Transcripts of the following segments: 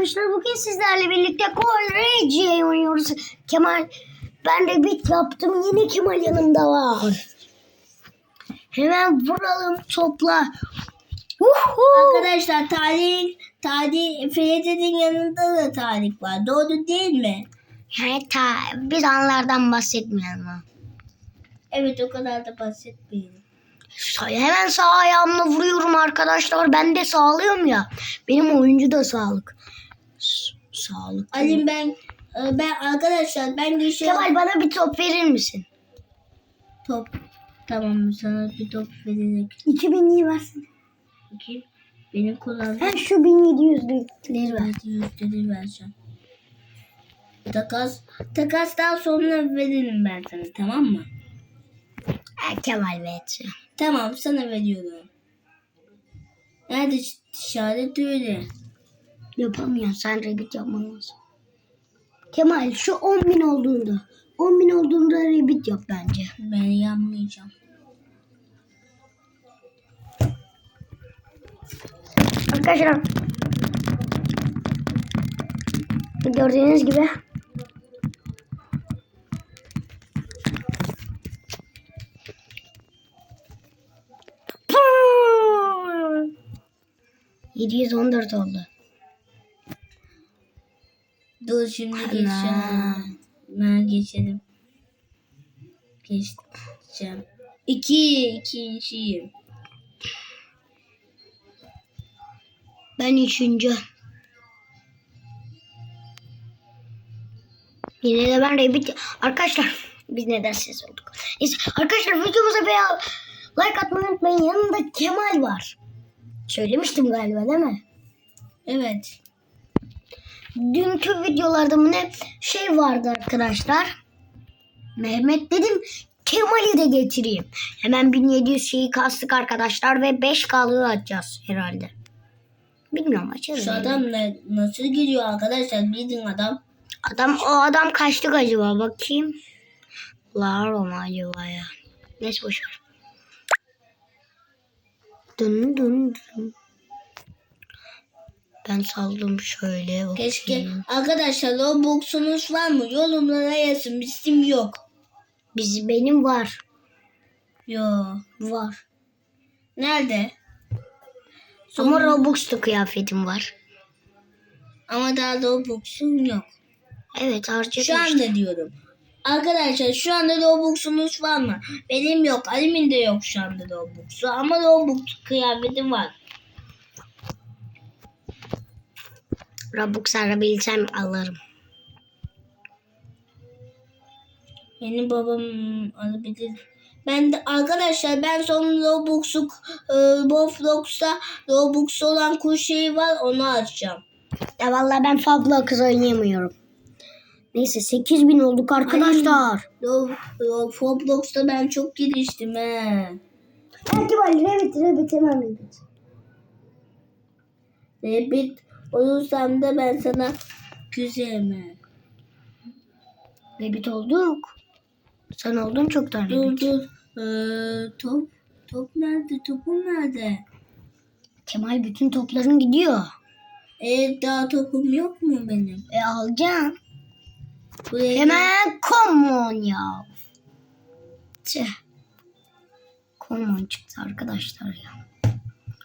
arkadaşlar bugün sizlerle birlikte Korece oynuyoruz. Kemal ben de bit yaptım yine Kemal yanımda var. Hemen vuralım topla. Uhu. Arkadaşlar tarih tarih Feride'nin yanında da tarih var. Doğru değil mi? Yani ta, biz anlardan bahsetmeyelim. ha. Evet o kadar da bahsetmeyelim. Hemen sağ ayağımla vuruyorum arkadaşlar. Ben de sağlıyorum ya. Benim oyuncu da sağlık. Sağlık. Ali ben e, ben arkadaşlar ben geçiyorum. Kemal bana bir top verir misin? Top. Tamam sana bir top vererek 2000'liği versin. bakayım. Benim kullandığım Ben şu 1700'lükleri ver. yüzleri vereceğim. Takas takastan sonra veririm ben sana tamam mı? Ha, Kemal Beyci. Tamam sana veriyorum. Nerede işaret öyle? Yapamıyor. Sen rebit yapman lazım. Kemal şu 10 bin olduğunda 10 bin olduğunda rebit yap bence. Ben yanmayacağım. Arkadaşlar gördüğünüz gibi Pum! 714 oldu. Dur şimdi geçeceğim. Ben geçelim. Geçeceğim. İki, ikinciyim. Ben üçüncü. Yine de ben rebit... Arkadaşlar biz neden ses olduk? Neyse arkadaşlar videomuza veya like atmayı unutmayın. Yanında Kemal var. Söylemiştim galiba değil mi? Evet. Dünkü videolarda mı ne şey vardı arkadaşlar. Mehmet dedim Kemal'i de getireyim. Hemen 1700 şeyi kastık arkadaşlar ve 5K'lığı atacağız herhalde. Bilmiyorum açarız. Şu adam ne, nasıl giriyor arkadaşlar? Bildiğin adam. Adam o adam kaçtık acaba bakayım. Laro mu acaba ya? Neyse boşver. Dın dın dın. Ben saldım şöyle bakayım. Keşke arkadaşlar o boksunuz var mı? Yorumlara yazın. Bizim yok. Biz benim var. Yo. Var. Nerede? Ama Robux'ta kıyafetim var. Ama daha boksun yok. Evet harcadım Şu işte. anda diyorum. Arkadaşlar şu anda Robux'unuz var mı? Benim yok. Alimin de yok şu anda Robux'u. Ama Robux kıyafetim var. Robux arabilsem alırım. Benim babam alabilir. Ben de arkadaşlar ben son Robux'u e, Roblox'ta Robux olan kuş şeyi var onu açacağım. Ya vallahi ben Fabla kız oynayamıyorum. Neyse 8000 olduk arkadaşlar. Ro- Ro- Roblox'ta ben çok geliştim he. Hadi var Revit Revit hemen Revit. Rabbit olursam da ben sana küserim he. Revit olduk. Sen oldun çoktan Dur Revit. dur. Ee, top top nerede? Topum nerede? Kemal bütün topların gidiyor. E daha topum yok mu benim? E alacaksın. Buraya Hemen come on ya. Tüh. Come on çıktı arkadaşlar ya.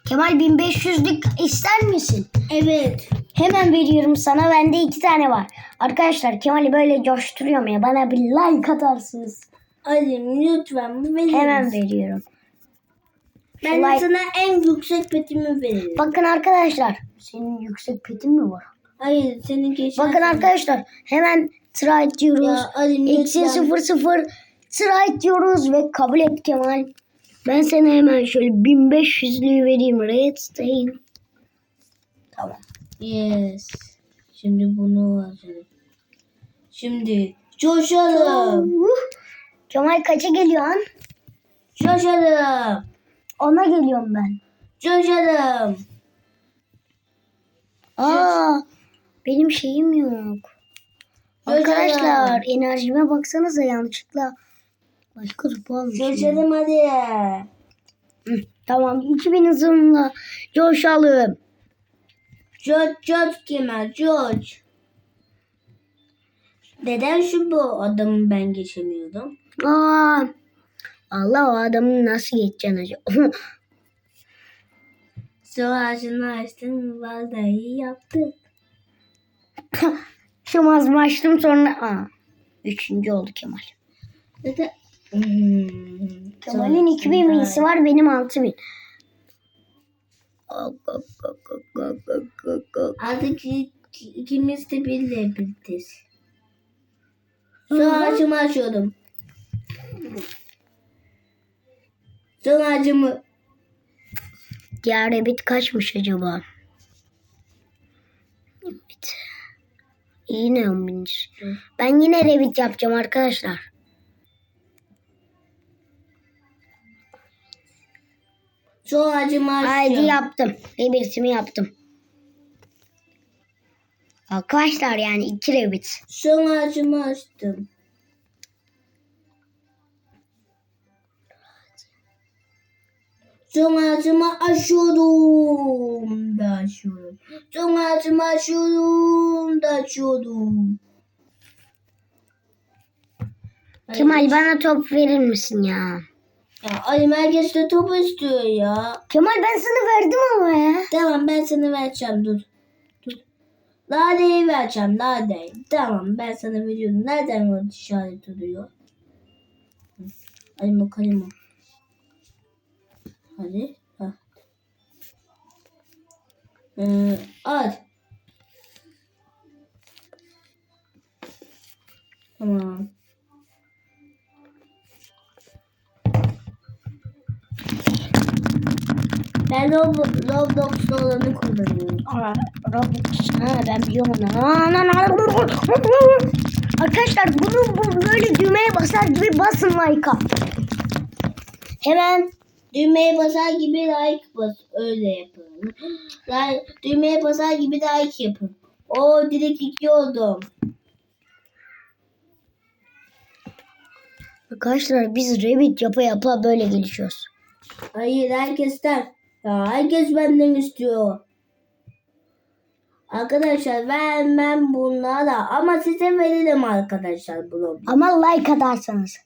Kemal 1500'lük ister misin? Evet. Hemen veriyorum sana. Bende iki tane var. Arkadaşlar Kemal'i böyle coşturuyorum ya. Bana bir like atarsınız. Ali lütfen bu verir Hemen veriyorum. Ben like- sana en yüksek petimi veririm. Bakın arkadaşlar. Senin yüksek petin mi var? Hayır senin geçen Bakın arkadaşlar. Hemen try diyoruz. Ya Eksi sıfır sıfır try diyoruz ve kabul et Kemal. Ben sana hemen şöyle 1500'lüğü vereyim. Redstone. Tamam. Yes. Şimdi bunu alalım. Şimdi coşalım. Kemal kaça geliyorsun? Coşalım. Ona geliyorum ben. Coşalım. Aa, benim şeyim yok. Arkadaşlar enerjime baksanıza yanlışlıkla. Başka topu almışım. Coşalım hadi. Hı, Tamam 2000 hızımla coşalım. George, George Kemal, George. Neden şu bu adamı ben geçemiyordum? Aa, Allah o adamı nasıl geçeceksin acaba? Su ağacını açtım, vallahi yaptım. Şu mazma açtım sonra. Aa, üçüncü oldu Kemal. Neden? Hmm, Kemal'in 2000 binisi var benim 6000. Artık ikimiz de birle birlikteyiz. Su ağacımı açıyordum. Su ağacımı. Diğer rabbit kaçmış acaba? Rabbit. Yine 10 bin. Ben yine rabbit yapacağım arkadaşlar. Su ağacımı açıyorum. yaptım. Rabbit'imi yaptım. Arkadaşlar yani iki rabbit. Su ağacımı açtım. Son ağacımı açıyorum da açıyorum. Son ağacımı açıyorum da açıyorum. Kemal bana top verir misin ya? Ya Ali herkes de top istiyor ya. Kemal ben sana verdim ama ya. Tamam ben sana vereceğim dur. Dur. Ladeyi vereceğim ladeyi. Tamam ben sana veriyorum. Nereden o işaret duruyor? Hı. Alimo kalimo. Hadi. Ha. Ee, at. Tamam. Ben Rob- Roblox'ta olanı kullanıyorum. Aa, Roblox. Ha, ben biliyorum onu. Arkadaşlar bunu bu böyle düğmeye basar gibi basın like'a. Hemen Düğmeye basar gibi like bas. Öyle yapın. Like, düğmeye basar gibi like yapın. O direkt iki oldum. Arkadaşlar biz Revit yapa yapa böyle gelişiyoruz. Hayır herkesten. Ya herkes benden istiyor. Arkadaşlar vermem bunlara ama size veririm arkadaşlar bunu. Ama like atarsanız.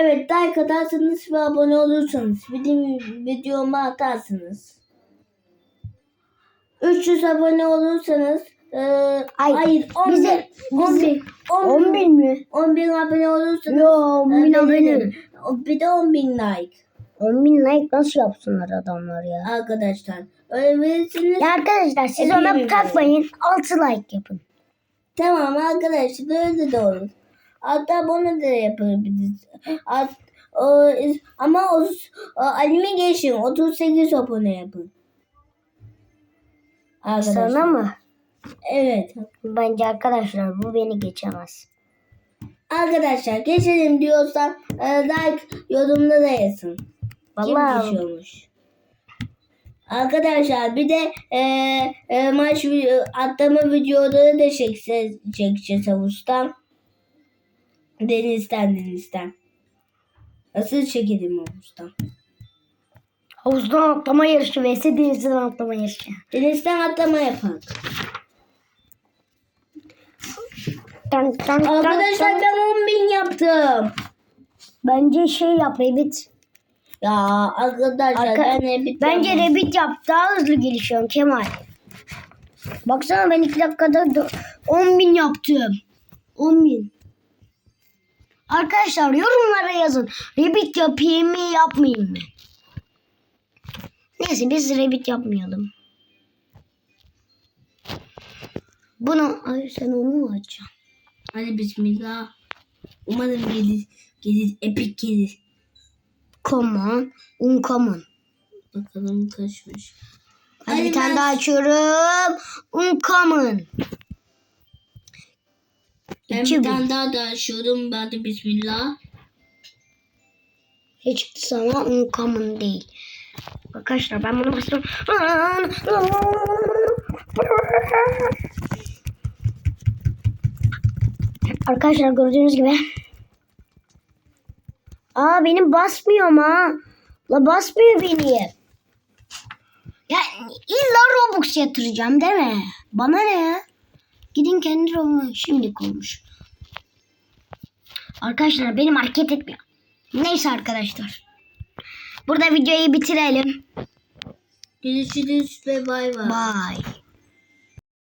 Evet like atarsanız ve abone olursanız benim videomu atarsınız. 300 abone olursanız e, Ay, hayır 10 bize- bin, 10 bin, 10 bin mi? 10 bin abone olursanız Yo 10 e, bin abone. Bir de 10 bin like 10 bin like nasıl yapsınlar adamlar ya? arkadaşlar. Öyle verirsiniz. Ya arkadaşlar siz Epey ona bir takmayın. 6 like yapın. Tamam arkadaşlar öyle de olur. Hatta bunu da yapabiliriz. At, o, ama o, o anime geçin 38 abone yapın. Arkadaşlar. Sana mı? Evet. Bence arkadaşlar bu beni geçemez. Arkadaşlar geçelim diyorsan e, like yorumda da yazın. Vallahi Kim geçiyormuş? Arkadaşlar bir de e, e, maç atlama videoları da çekeceğiz, çekeceğiz havuzdan. Denizden denizden. Nasıl çekelim havuzdan? havuzdan atlama yarışı vs denizden atlama yarışı. Denizden atlama yapalım. Arkadaşlar ben 10 bin yaptım. Bence şey yap Rabbit. Ya arkadaşlar Arka- ben bitirdim. Bence Rabbit yap. Daha hızlı gelişiyorsun Kemal. Baksana ben 2 dakikada dö- 10 bin yaptım. 10 bin. Arkadaşlar yorumlara yazın. Rabbit yapayım mı yapmayayım mı? Neyse biz Rabbit yapmayalım. Bunu ay sen onu mu açacaksın? Hadi bismillah. Umarım gelir. Gelir. Epik gelir. Common, uncommon. Bakalım kaçmış. Hadi bir tane ben- daha açıyorum. Uncommon. Ben İki bir bin. tane daha da açıyorum. Hadi bismillah. Ne çıktı sana? Uncommon değil. Arkadaşlar ben bunu basıyorum. Arkadaşlar gördüğünüz gibi. Aa benim basmıyor ama. La basmıyor beni. Ya illa Robux yatıracağım değil mi? Bana ne ya? Gidin kendi Robux. Şimdi olmuş. Arkadaşlar benim hareket etmiyor. Neyse arkadaşlar. Burada videoyu bitirelim. Görüşürüz ve bay bay. Bye.